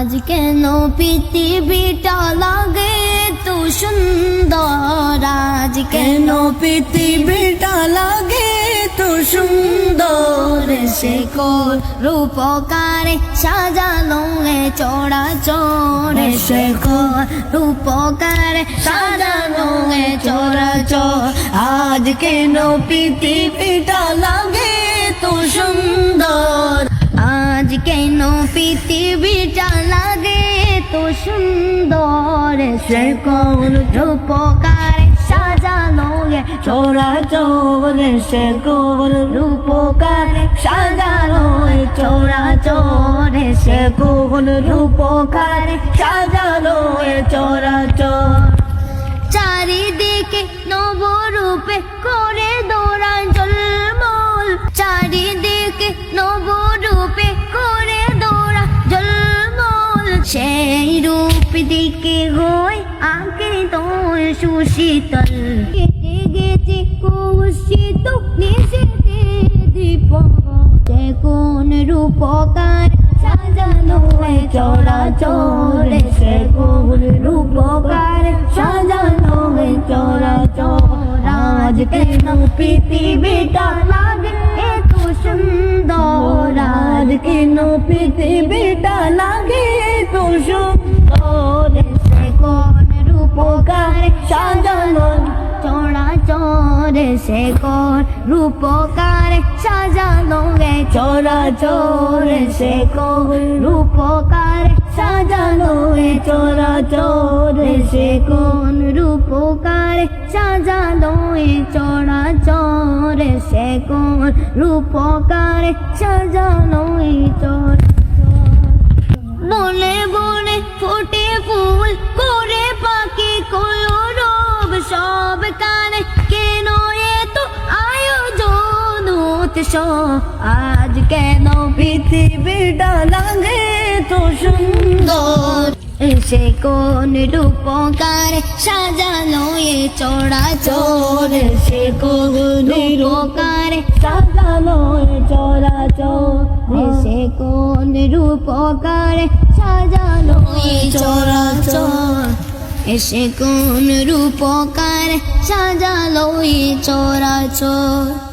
আজ কেন পৃথিবীটা লাগে তো সুন্দর? আজ কেন পৃথিবীটা লাগে তো সুন্দর? সে কর রূপকারে সাজালো এ চড়া চড়ে সে কর রূপকারে সাজালো এ চড়া চড় আজ কেন পৃথিবীটা লাগে তো সুন্দর? আজ কেন পৃথিবীটা লাগে তো সুন্দর সে কোন রূপকারে সাজালো এ চোরা চোর সে গোর রূপকারে সাজালো এ চোরা চোরে সে কোন রূপকারে সাজালো এ চোরা চোর। চারিদিকে নবরূপে করে সেই রূপ দিকে হই আগে তোর সুশীতল। কেটে গেছে কৌশিত নিষেধে দীপ সে কোন রূপকার সাজানো এ চড়া চড়ে সে কোন রূপকার সাজানো এ চড়া চড় আজ কেন পৃথিবীটা লাগে এত সুন্দর? আজ কেন তো সুন্দর সে কোন রূপকার সাজানো চড়া চড়ে সে কর রূপকার সাজানো গে চোরা চোর সে কর রূপকার সাজানো এ চড়া চড়ে সে কোন রূপকার সাজানো এ চড়া চড়ে সে কোন রূপকার সাজানো এ চড়া আয়োজন আজ কেন পৃথিবীটা লাগে তো সুন্দর এসে কোন রূপকার সাজানো এ চড়া চোর সে কোন রূপকার সাজানো এ চোরা চোর এসে কোন রূপকার সাজানো এ চড়া চোর এসে কোন রূপকার সাজালো এ চড়া চোর